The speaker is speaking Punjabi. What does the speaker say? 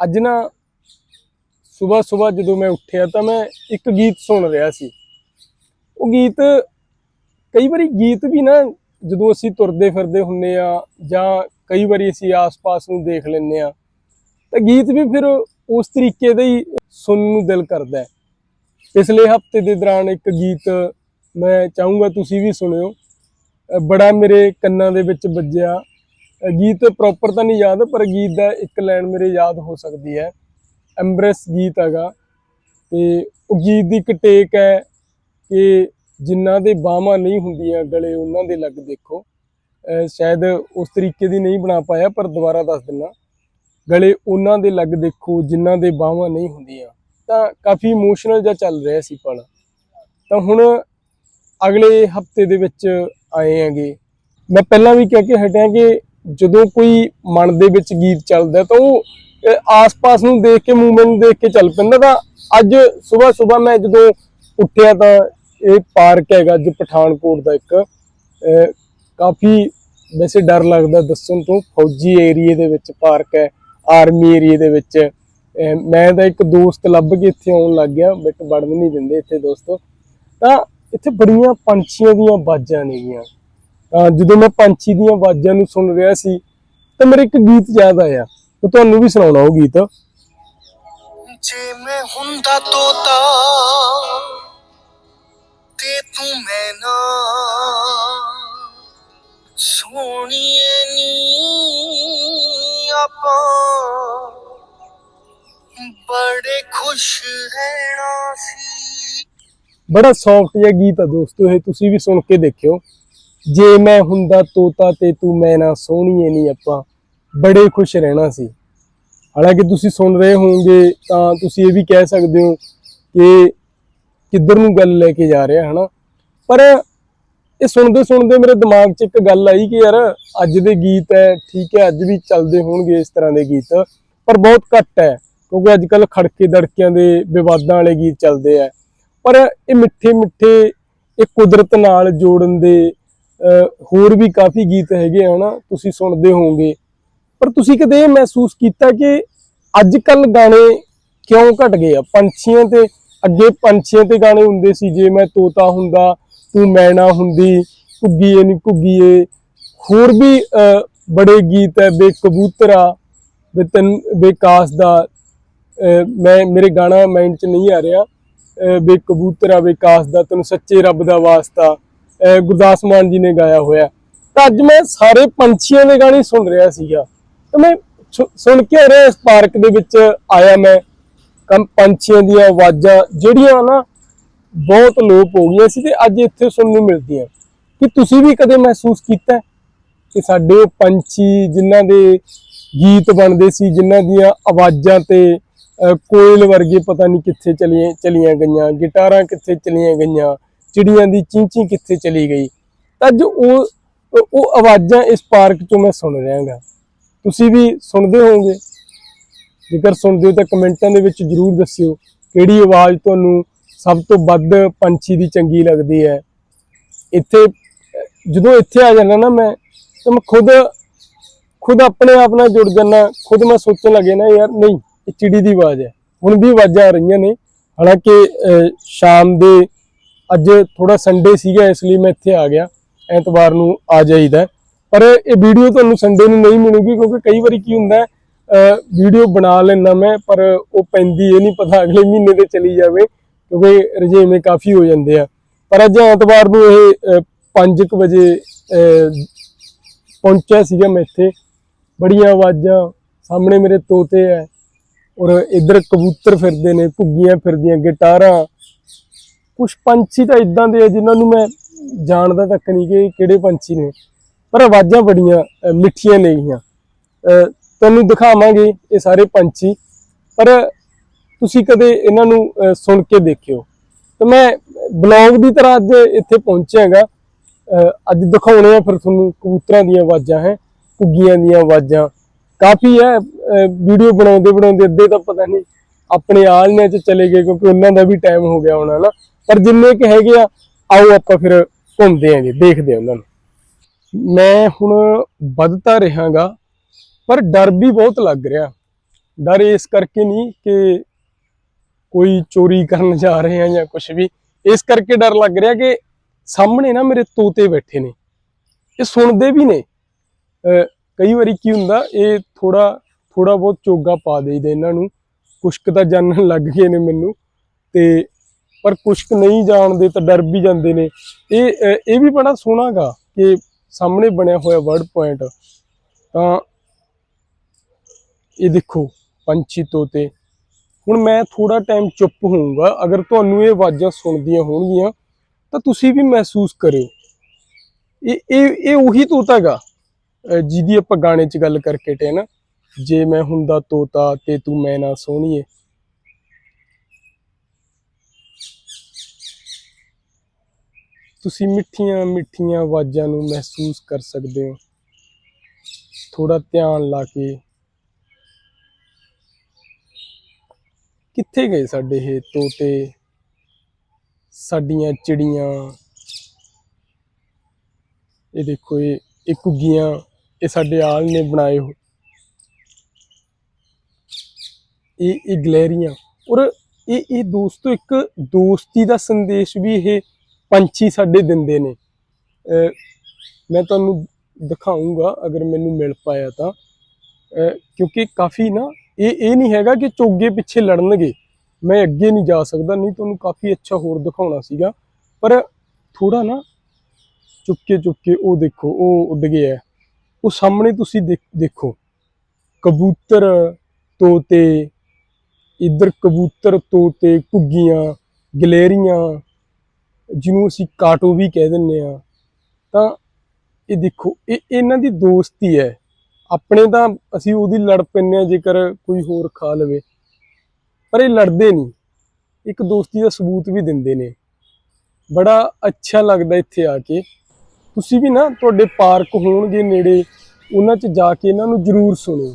ਅੱਜ ਨਾ ਸਵੇਰ ਸਵੇਰ ਜਦੋਂ ਮੈਂ ਉੱਠਿਆ ਤਾਂ ਮੈਂ ਇੱਕ ਗੀਤ ਸੁਣ ਰਿਹਾ ਸੀ। ਉਹ ਗੀਤ ਕਈ ਵਾਰੀ ਗੀਤ ਵੀ ਨਾ ਜਦੋਂ ਅਸੀਂ ਤੁਰਦੇ ਫਿਰਦੇ ਹੁੰਨੇ ਆ ਜਾਂ ਕਈ ਵਾਰੀ ਅਸੀਂ ਆਸ-ਪਾਸ ਨੂੰ ਦੇਖ ਲੈਂਦੇ ਆ, ਤਾਂ ਗੀਤ ਵੀ ਫਿਰ ਉਸ ਤਰੀਕੇ ਦਾ ਹੀ ਸੁਣਨ ਨੂੰ ਦਿਲ ਕਰਦਾ ਹੈ। ਪਿਛਲੇ ਹਫ਼ਤੇ ਦੇ ਦੌਰਾਨ ਇੱਕ ਗੀਤ ਮੈਂ ਚਾਹੂੰਗਾ ਤੁਸੀਂ ਵੀ ਸੁਣਿਓ। ਬੜਾ ਮੇਰੇ ਕੰਨਾਂ ਦੇ ਵਿੱਚ ਵੱਜਿਆ। ਗੀਤ ਪ੍ਰੋਪਰ ਤਾਂ ਨਹੀਂ ਯਾਦ, ਪਰ ਗੀਤ ਦਾ ਇੱਕ ਲਾਈਨ ਮੇਰੇ ਯਾਦ ਹੋ ਸਕਦੀ ਹੈ। ਐਮਬ੍ਰੈਸ ਗੀਤ ਹੈਗਾ। ਤੇ ਉਹ ਗੀਤ ਦੀ ਇੱਕ ਟੇਕ ਹੈ ਕਿ ਜਿਨ੍ਹਾਂ ਦੇ ਬਾਹਾਂ ਨਹੀਂ ਹੁੰਦੀਆਂ, ਗਲੇ ਉਹਨਾਂ ਦੇ ਲੱਗ ਦੇਖੋ। ਸ਼ਾਇਦ ਉਸ ਤਰੀਕੇ ਦੀ ਨਹੀਂ ਬਣਾ ਪਾਇਆ, ਪਰ ਦੁਬਾਰਾ ਦੱਸ ਦਿੰਨਾ ਗਲੇ ਉਹਨਾਂ ਦੇ ਲੱਗ ਦੇਖੋ, ਜਿਨ੍ਹਾਂ ਦੇ ਬਾਹਾਂ ਨਹੀਂ ਹੁੰਦੀਆਂ। ਤਾਂ ਕਾਫੀ ਇਮੋਸ਼ਨਲ ਜਿਹਾ ਚੱਲ ਰਿਹਾ ਸੀ ਪਲ। ਤਾਂ ਹੁਣ ਅਗਲੇ ਹਫ਼ਤੇ ਦੇ ਵਿੱਚ ਆਏ ਹੈਗੇ। ਮੈਂ ਪਹਿਲਾਂ ਵੀ ਕਹਿ ਕੇ ਹਟਿਆ ਕਿ ਜਦੋਂ ਕੋਈ ਮਨ ਦੇ ਵਿੱਚ ਗੀਤ ਚੱਲਦਾ ਤਾਂ ਉਹ ਆਸ-ਪਾਸ ਨੂੰ ਦੇਖ ਕੇ ਮੂਵਮੈਂਟ ਨੂੰ ਦੇਖ ਕੇ ਚੱਲ ਪੈਂਦਾ ਤਾਂ ਅੱਜ ਸਵੇਰ ਸਵੇਰ ਮੈਂ ਜਦੋਂ ਉੱਠਿਆ ਤਾਂ ਇਹ ਪਾਰਕ ਹੈਗਾ, ਅੱਜ ਪਠਾਨਕੋਟ ਦਾ ਇੱਕ ਕਾਫੀ ਵੈਸੇ ਡਰ ਲੱਗਦਾ ਦੱਸਣ ਤੋਂ, ਫੌਜੀ ਏਰੀਏ ਦੇ ਵਿੱਚ ਪਾਰਕ ਹੈ, ਆਰਮੀ ਏਰੀਏ ਦੇ ਵਿੱਚ ਮੈਂ ਤਾਂ ਇੱਕ ਦੋਸਤ ਲੱਭ ਕੇ ਇੱਥੇ ਆਉਣ ਲੱਗ ਗਿਆ, ਬਟ ਵੜਨ ਨਹੀਂ ਦਿੰਦੇ ਇੱਥੇ ਦੋਸਤੋ। ਤਾਂ ਇੱਥੇ ਬੜੀਆਂ ਪੰਛੀਆਂ ਦੀਆਂ ਬਾਜ਼ਾਂ ਨੇਗੀਆਂ। ਜਦੋਂ ਮੈਂ ਪੰਛੀ ਦੀਆਂ ਆਵਾਜ਼ਾਂ ਨੂੰ ਸੁਣ ਰਿਹਾ ਸੀ ਤਾਂ ਮੇਰੇ ਇੱਕ ਗੀਤ ਯਾਦ ਆਇਆ। ਤੇ ਤੁਹਾਨੂੰ ਵੀ ਸੁਣਾਉਣਾ ਉਹ ਗੀਤ। ਜੇ ਮੈਂ ਹੁੰਦਾ ਤੋਤਾ ਤੇ ਤੂੰ ਮੈਂ ਨਾ। ਸੋਹਣੀਏ ਨੀ ਆਪਾਂ ਬੜੇ ਖੁਸ਼ ਰਹਿਣਾ ਸੀ। ਬੜਾ ਸੌਫਟ ਜਿਹਾ ਗੀਤ ਆ ਦੋਸਤੋ ਇਹ ਤੁਸੀਂ ਵੀ ਸੁਣ ਕੇ ਦੇਖਿਓ। ਜੇ ਮੈਂ ਹੁੰਦਾ ਤੋਤਾ ਤੇ ਤੂੰ ਮੈਂ ਨਾ ਸੋਹਣੀਏ ਨਹੀਂ ਆਪਾਂ, ਬੜੇ ਖੁਸ਼ ਰਹਿਣਾ ਸੀ। ਹਾਲਾਂਕਿ ਤੁਸੀਂ ਸੁਣ ਰਹੇ ਹੋਵੋਗੇ ਤਾਂ ਤੁਸੀਂ ਇਹ ਵੀ ਕਹਿ ਸਕਦੇ ਹੋ ਕਿ ਕਿੱਧਰ ਨੂੰ ਗੱਲ ਲੈ ਕੇ ਜਾ ਰਿਹਾ, ਹਨਾ? ਪਰ ਇਹ ਸੁਣਦੇ ਸੁਣਦੇ ਮੇਰੇ ਦਿਮਾਗ 'ਚ ਇੱਕ ਗੱਲ ਆਈ ਕਿ ਯਾਰ ਅੱਜ ਦੇ ਗੀਤ ਹੈ ਠੀਕ ਹੈ ਅੱਜ ਵੀ ਚੱਲਦੇ ਹੋਣਗੇ ਇਸ ਤਰ੍ਹਾਂ ਦੇ ਗੀਤ, ਪਰ ਬਹੁਤ ਘੱਟ ਹੈ ਕਿਉਂਕਿ ਅੱਜ ਕੱਲ ਖੜਕੇ ਦੜਕਿਆਂ ਦੇ ਵਿਵਾਦਾਂ ਵਾਲੇ ਗੀਤ ਚੱਲਦੇ ਆ ਪਰ ਇਹ ਮਿੱਠੇ ਮਿੱਠੇ ਇਹ ਕੁਦਰਤ ਨਾਲ ਜੋੜਨ ਦੇ ਹੋਰ ਵੀ ਕਾਫੀ ਗੀਤ ਹੈਗੇ ਆ ਹਨਾ? ਤੁਸੀਂ ਸੁਣਦੇ ਹੋਵੋਗੇ। ਪਰ ਤੁਸੀਂ ਕਦੇ ਇਹ ਮਹਿਸੂਸ ਕੀਤਾ ਕਿ ਅੱਜ ਕੱਲ ਗਾਣੇ ਕਿਉਂ ਘਟ ਗਏ ਆ? ਪੰਛੀਆਂ ਤੇ ਅੱਗੇ ਪੰਛੀਆਂ ਤੇ ਗਾਣੇ ਹੁੰਦੇ ਸੀ ਜੇ ਮੈਂ ਤੋਤਾ ਹੁੰਦਾ ਤੂੰ ਮੈਣਾ ਹੁੰਦੀ ਘੁੱਗੀਏ ਨੀ ਘੁੱਗੀਏ। ਹੋਰ ਵੀ ਬੜੇ ਗੀਤ ਹੈ ਬੇ ਕਬੂਤਰਾ ਬੇ ਤਨ ਬੇਕਾਸ ਦਾ। ਮੈਂ ਮੇਰੇ ਗਾਣਾ ਮਾਈਂਡ 'ਚ ਨਹੀਂ ਆ ਰਿਹਾ। ਅਹ, ਬੇ ਕਬੂਤਰਾ ਬੇਕਾਸ ਦਾ ਤੈਨੂੰ ਸੱਚੇ ਰੱਬ ਦਾ ਵਾਸਤਾ। ਗੁਰਦਾਸ ਮਾਨ ਜੀ ਨੇ ਗਾਇਆ ਹੋਇਆ। ਤਾਂ ਅੱਜ ਮੈਂ ਸਾਰੇ ਪੰਛੀਆਂ ਦੇ ਗਾਣੇ ਸੁਣ ਰਿਹਾ ਸੀਗਾ। ਤਾਂ ਮੈਂ ਸੁ- ਸੁਣ ਕੇ ਆ ਰਿਹਾ ਇਸ ਪਾਰਕ ਦੇ ਵਿੱਚ ਆਇਆ ਮੈਂ। ਕੰਮ ਪੰਛੀਆਂ ਦੀਆਂ ਆਵਾਜ਼ਾਂ ਜਿਹੜੀਆਂ ਨਾ ਬਹੁਤ ਲੋਪ ਹੋ ਗਈਆਂ ਸੀ ਤੇ ਅੱਜ ਇੱਥੇ ਸੁਣਨ ਨੂੰ ਮਿਲਦੀਆਂ। ਕਿ ਤੁਸੀਂ ਵੀ ਕਦੇ ਮਹਿਸੂਸ ਕੀਤਾ ਕਿ ਸਾਡੇ ਉਹ ਪੰਛੀ ਜਿਨ੍ਹਾਂ ਦੇ ਗੀਤ ਬਣਦੇ ਸੀ, ਜਿਨ੍ਹਾਂ ਦੀਆਂ ਆਵਾਜ਼ਾਂ ਤੇ ਕੋਇਲ ਵਰਗੇ ਪਤਾ ਨਹੀਂ ਕਿੱਥੇ ਚਲੀਆਂ ਚਲੀਆਂ ਗਈਆਂ, ਗਿਟਾਰਾਂ ਕਿੱਥੇ ਚਲੀਆਂ ਗਈਆਂ ਚਿੜੀਆਂ ਦੀ ਚੀਂਚੀ ਕਿੱਥੇ ਚਲੀ ਗਈ? ਤਾਂ ਅੱਜ ਉਹ ਉਹ ਆਵਾਜ਼ਾਂ ਇਸ ਪਾਰਕ ਚੋਂ ਮੈਂ ਸੁਣ ਰਿਹਾਗਾ। ਤੁਸੀਂ ਵੀ ਸੁਣਦੇ ਹੋਵੋਗੇ। ਜੇਕਰ ਸੁਣਦੇ ਹੋ ਤਾਂ ਕਮੈਂਟਾਂ ਦੇ ਵਿੱਚ ਜਰੂਰ ਦੱਸਿਓ ਕਿਹੜੀ ਆਵਾਜ਼ ਤੁਹਾਨੂੰ ਸਭ ਤੋਂ ਵੱਧ ਪੰਛੀ ਦੀ ਚੰਗੀ ਲੱਗਦੀ ਹੈ। ਇੱਥੇ, ਜਦੋਂ ਇੱਥੇ ਆ ਜਾਂਦਾ ਨਾ ਮੈਂ, ਤਾਂ ਮੈਂ ਖੁਦ ਖੁਦ ਆਪਣੇ ਆਪ ਨਾਲ ਜੁੜ ਜਾਂਦਾ। ਖੁਦ ਮੈਂ ਸੋਚਣ ਲੱਗੇ ਨਾ ਯਾਰ ਨਹੀਂ, ਇਹ ਚਿੜੀ ਦੀ ਆਵਾਜ਼ ਹੈ। ਹੁਣ ਵੀ ਆਵਾਜ਼ਾਂ ਆ ਰਹੀਆਂ ਨੇ। ਹਾਲਾਂਕਿ ਸ਼ਾਮ ਦੇ ਅੱਜ ਥੋੜਾ ਸੰਡੇ ਸੀਗਾ, ਇਸ ਲਈ ਮੈਂ ਇੱਥੇ ਆ ਗਿਆ। ਐਤਵਾਰ ਨੂੰ ਆ ਜਾਈਦਾ ਪਰ ਇਹ ਵੀਡੀਓ ਤੁਹਾਨੂੰ ਸੰਡੇ ਨੂੰ ਨਹੀਂ ਮਿਲੂਗੀ, ਕਿਉਂਕਿ ਕਈ ਵਾਰੀ ਕੀ ਹੁੰਦਾ ਵੀਡੀਓ ਬਣਾ ਲੈਣਾ ਮੈਂ, ਪਰ ਉਹ ਪੈਂਦੀ, ਇਹ ਨਹੀਂ ਪਤਾ ਅਗਲੇ ਮਹੀਨੇ ਤੇ ਚਲੀ ਜਾਵੇ, ਕਿਉਂਕਿ ਰਜੇਵੇਂ ਕਾਫੀ ਹੋ ਜਾਂਦੇ ਆ। ਪਰ ਅੱਜ ਐਤਵਾਰ ਨੂੰ ਇਹ 5:00 ਵਜੇ ਪਹੁੰਚਿਆ ਸੀਗਾ ਮੈਂ ਇੱਥੇ। ਬੜੀਆਂ ਆਵਾਜ਼ਾਂ ਸਾਹਮਣੇ ਮੇਰੇ ਤੋਤੇ ਐ ਔਰ ਇੱਧਰ ਕਬੂਤਰ ਫਿਰਦੇ ਨੇ, ਘੁੱਗੀਆਂ ਫਿਰਦੀਆਂ, ਗਿਟਾਰਾਂ ਕੁਝ ਪੰਛੀ ਤਾਂ ਇਦਾਂ ਦੇ ਆ ਜਿਨ੍ਹਾਂ ਨੂੰ ਮੈਂ ਜਾਣਦਾ ਤੱਕ ਨਹੀਂ ਕਿ ਇਹ ਕਿਹੜੇ ਪੰਛੀ ਨੇ। ਪਰ ਆਵਾਜ਼ਾਂ ਬੜੀਆਂ ਮਿੱਠੀਆਂ ਨੇਗੀਆਂ ਅਹ, ਤੁਹਾਨੂੰ ਦਿਖਾਵਾਂਗੇ ਇਹ ਸਾਰੇ ਪੰਛੀ। ਪਰ ਤੁਸੀਂ ਕਦੇ ਇਹਨਾਂ ਨੂੰ ਸੁਣ ਕੇ ਦੇਖਿਓ। ਤੇ ਮੈਂ ਬਲੌਗ ਦੀ ਤਰ੍ਹਾਂ ਅੱਜ ਇੱਥੇ ਪਹੁੰਚਿਆਗਾ। ਅੱਜ ਦਿਖਾਉਣੇ ਆ ਫਿਰ ਤੁਹਾਨੂੰ ਕਬੂਤਰਾਂ ਦੀਆਂ ਆਵਾਜ਼ਾਂ ਹੈ ਘੁੱਗੀਆਂ ਦੀਆਂ ਆਵਾਜ਼ਾਂ। ਕਾਫੀ ਹੈ ਵੀਡੀਓ ਬਣਾਉਂਦੇ ਬਣਾਉਂਦੇ ਅੱਧੇ ਤਾਂ ਪਤਾ ਨਹੀਂ ਆਪਣੇ ਆਲਨਿਆਂ 'ਚ ਚਲੇ ਗਏ ਕਿਉਂਕਿ ਉਹਨਾਂ ਦਾ ਵੀ ਟਾਈਮ ਹੋ ਗਿਆ ਹੋਣਾ ਨਾ। ਪਰ ਜਿੰਨੇ ਕਿ ਹੈਗੇ ਆ, ਆਓ ਆਪਾਂ ਫਿਰ ਘੁੰਮਦੇ ਆਂਗੇ, ਦੇਖਦੇ ਆਂ ਉਹਨਾਂ ਨੂੰ। ਮੈਂ ਹੁਣ ਵੱਧਤਾ ਰਹਾਗਾ, ਪਰ ਡਰ ਵੀ ਬਹੁਤ ਲੱਗ ਰਿਹਾ। ਡਰ ਇਸ ਕਰਕੇ ਨਹੀਂ ਕਿ ਕੋਈ ਚੋਰੀ ਕਰਨ ਜਾ ਰਹੇ ਆ ਜਾਂ ਕੁਝ ਵੀ। ਇਸ ਕਰਕੇ ਡਰ ਲੱਗ ਰਿਹਾ ਕਿ ਸਾਹਮਣੇ ਨਾ ਮੇਰੇ ਤੋਤੇ ਬੈਠੇ ਨੇ। ਇਹ ਸੁਣਦੇ ਵੀ ਨੇ। ਕਈ ਵਾਰੀ ਕੀ ਹੁੰਦਾ, ਇਹ ਥੋੜਾ ਥੋੜਾ ਬਹੁਤ ਚੋਗਾ ਪਾ ਦੇਈਦਾ ਇਹਨਾਂ ਨੂੰ। ਕੁਸ਼ਕ ਤਾਂ ਜਾਣਨ ਲੱਗ ਗਏ ਨੇ ਮੈਨੂੰ ਤੇ ਪਰ ਕੁਸ਼ਕ ਨਹੀਂ ਜਾਣਦੇ ਤਾਂ ਡਰ ਵੀ ਜਾਂਦੇ ਨੇ। ਇਹ ਇਹ ਵੀ ਬੜਾ ਸੋਹਣਾਗਾ ਕਿ ਸਾਹਮਣੇ ਬਣਿਆ ਹੋਇਆ ਵਰਡ ਪੁਆਇੰਟ ਤਾਂ ਇਹ ਦੇਖੋ, ਪੰਛੀ ਤੋਤੇ। ਹੁਣ ਮੈਂ ਥੋੜਾ ਟਾਈਮ ਚੁੱਪ ਹੋਊਂਗਾ। ਅਗਰ ਤੁਹਾਨੂੰ ਇਹ ਆਵਾਜ਼ਾਂ ਸੁਣਦੀਆਂ ਹੋਣਗੀਆਂ, ਤਾਂ ਤੁਸੀਂ ਵੀ ਮਹਿਸੂਸ ਕਰਿਓ। ਇਹ ਇਹ ਇਹ ਉਹੀ ਤੋਤਾ ਹੈਗਾ ਜਿਹਦੀ ਆਪਾਂ ਗਾਣੇ 'ਚ ਗੱਲ ਕਰਕੇ ਟੇ ਨਾ। ਜੇ ਮੈਂ ਹੁੰਦਾ ਤੋਤਾ ਤੇ ਤੂੰ ਮੈਂ ਨਾ ਸੋਹਣੀਏ ਤੁਸੀਂ ਮਿੱਠੀਆਂ ਮਿੱਠੀਆਂ ਆਵਾਜ਼ਾਂ ਨੂੰ ਮਹਿਸੂਸ ਕਰ ਸਕਦੇ ਹੋ। ਥੋੜਾ ਧਿਆਨ ਲਾ ਕੇ। ਕਿੱਥੇ ਗਏ ਸਾਡੇ ਇਹ ਤੋਤੇ? ਸਾਡੀਆਂ ਚਿੜੀਆਂ। ਇਹ ਦੇਖੋ, ਇਹ ਇਹ ਕੁੱਗੀਆਂ ਇਹ ਸਾਡੇ ਆਲ ਨੇ ਬਣਾਏ ਹੋ ਇਹ ਇਹ ਗਲੈਰੀਆਂ। ਔਰ ਇਹ ਇਹ ਦੋਸਤੋ, ਇੱਕ ਦੋਸਤੀ ਦਾ ਸੰਦੇਸ਼ ਵੀ ਇਹ ਪੰਛੀ ਸਾਡੇ ਦਿੰਦੇ ਨੇ। ਮੈਂ ਤੁਹਾਨੂੰ ਦਿਖਾਉਂਗਾ ਅਗਰ ਮੈਨੂੰ ਮਿਲ ਪਾਇਆ ਤਾਂ। ਕਿਉਂਕਿ ਕਾਫੀ ਨਾ, ਇਹ ਇਹ ਨਹੀਂ ਹੈਗਾ ਕਿ ਚੋਗੇ ਪਿੱਛੇ ਲੜਨਗੇ। ਮੈਂ ਅੱਗੇ ਨਹੀਂ ਜਾ ਸਕਦਾ, ਨਹੀਂ ਤੁਹਾਨੂੰ ਕਾਫੀ ਅੱਛਾ ਹੋਰ ਦਿਖਾਉਣਾ ਸੀਗਾ। ਪਰ ਥੋੜਾ ਨਾ ਚੁੱਕੇ ਚੁੱਕੇ ਉਹ ਦੇਖੋ, ਉਹ ਉੱਡ ਗਿਆ। ਉਹ ਸਾਹਮਣੇ ਤੁਸੀਂ ਦੇਖ- ਦੇਖੋ ਕਬੂਤਰ ਤੋਤੇ ਇੱਧਰ ਕਬੂਤਰ ਤੋਤੇ ਘੁੱਗੀਆਂ, ਗਲੇਰੀਆਂ, ਜਿਹਨੂੰ ਅਸੀਂ ਕਾਟੋ ਵੀ ਕਹਿ ਦਿੰਨੇ ਆ ਤਾਂ ਇਹ ਦੇਖੋ, ਇਹ ਇਹਨਾਂ ਦੀ ਦੋਸਤੀ ਹੈ ਆਪਣੇ ਤਾਂ ਅਸੀਂ ਉਹਦੀ ਲੜ ਪੈਂਦੇ ਆ ਜੇਕਰ ਕੋਈ ਹੋਰ ਖਾ ਲਵੇ, ਪਰ ਇਹ ਲੜਦੇ ਨਹੀਂ। ਇੱਕ ਦੋਸਤੀ ਦਾ ਸਬੂਤ ਵੀ ਦਿੰਦੇ ਨੇ। ਬੜਾ ਅੱਛਾ ਲੱਗਦਾ ਇੱਥੇ ਆ ਕੇ। ਤੁਸੀਂ ਵੀ ਨਾ ਤੁਹਾਡੇ ਪਾਰਕ ਹੋਣਗੇ ਨੇੜੇ, ਉਹਨਾਂ 'ਚ ਜਾ ਕੇ ਇਹਨਾਂ ਨੂੰ ਜ਼ਰੂਰ ਸੁਣੋ।